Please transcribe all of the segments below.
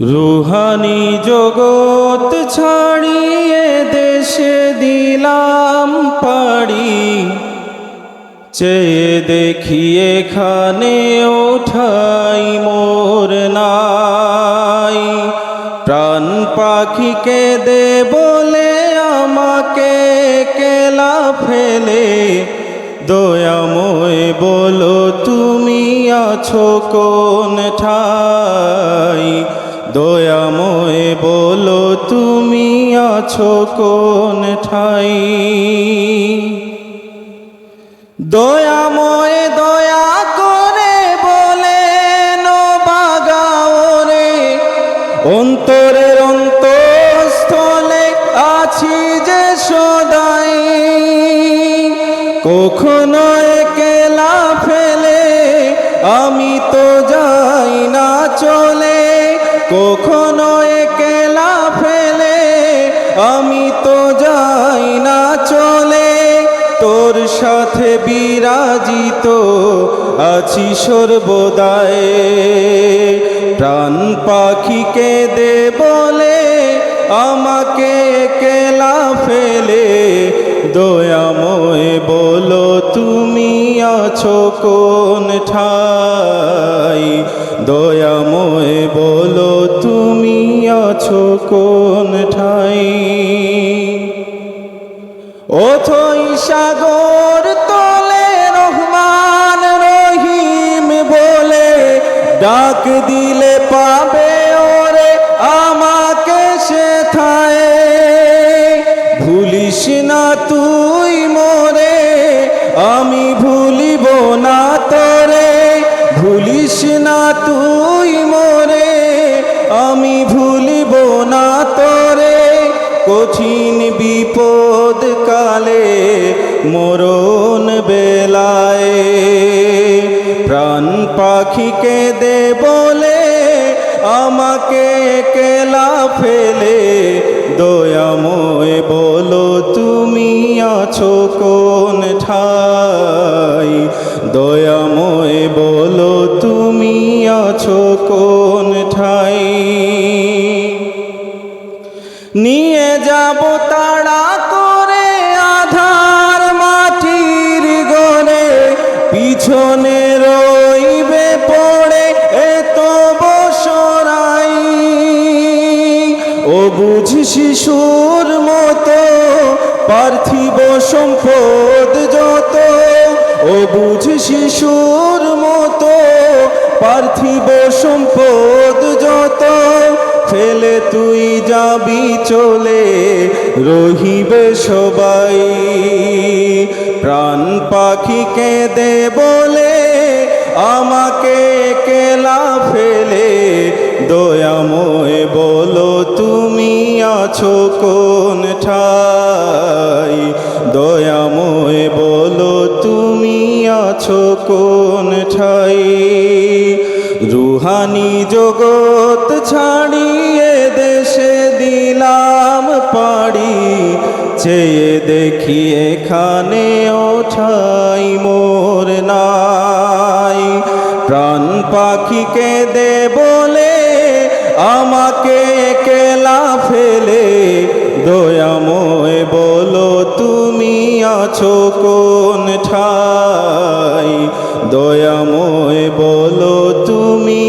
Rouhani জগৎ ছাড়িয়ে দেশে দিলাম পাড়ি। চেয়ে দেখি এখানে ওঠাই মোর নাই। প্রাণ পাখিকে দে বলে আমাকে কেলা ফেলে। দয়াময় বলো তুমি আছো কোন ঠাই? দয়াময় বলো, তুমি আছো কোন ঠাই? দয়াময় দয়া করে বলে বাগাওরে, অন্তরের অন্তঃস্থলে আছি যে সদাই। কখনো একলা ফেলে আমি তো যাই না, চলে বিরাজিত আছি সর্বদায়। প্রাণ পাখিকে দে বলে, আমাকে কেলা ফেলে। দয়াময় বলো, তুমি আছো কোন ঠাই? দয়াময় বলো, তুমি আছো কোন ঠাই? অথই সাগর তলে ডাক দিলে পাবে ওরে আমাকে সেথায়। ভুলিস না তুই মোরে, আমি ভুলিব না তোরে। ভুলিস না তুই মোরে, আমি ভুলিব না তোরে। কঠিন বিপদ কালে মরণ বেলায় পাখিকে দে বলে, আমাকে কেলা ফেলে। দয়াময় বলো, তুমি আছো কোন ঠাই? দয়াময় বলো, তুমি আছো কোন ঠাই? নিয়ে যাব তাড়া শিশুর মতো, পার্থিব সম্পদ যত। ও বুঝ শিশুর মতো, পার্থিব সম্পদ যত। ফেলে তুই যাবি চলে, রহিবে সবাই। প্রাণ পাখিকে দে বলে, আমাকে ঠাই দয়াময় বলো তুমি আছো কোন ঠাই? রুহানি জগৎ ছাড়িয়ে দেশে দিলাম পাড়ি, চেয়ে দেখি এখানে ওঠাই মোর নাই। প্রাণ পাখিকে দে বলে, আমাকে কেলা ফেলে দয়াময় বলো তুমি আছো কোন ঠাই? দয়াময় বলো তুমি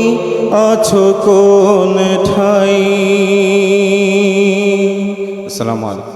আছো কোন ঠাই? আসসালামু আলাইকুম।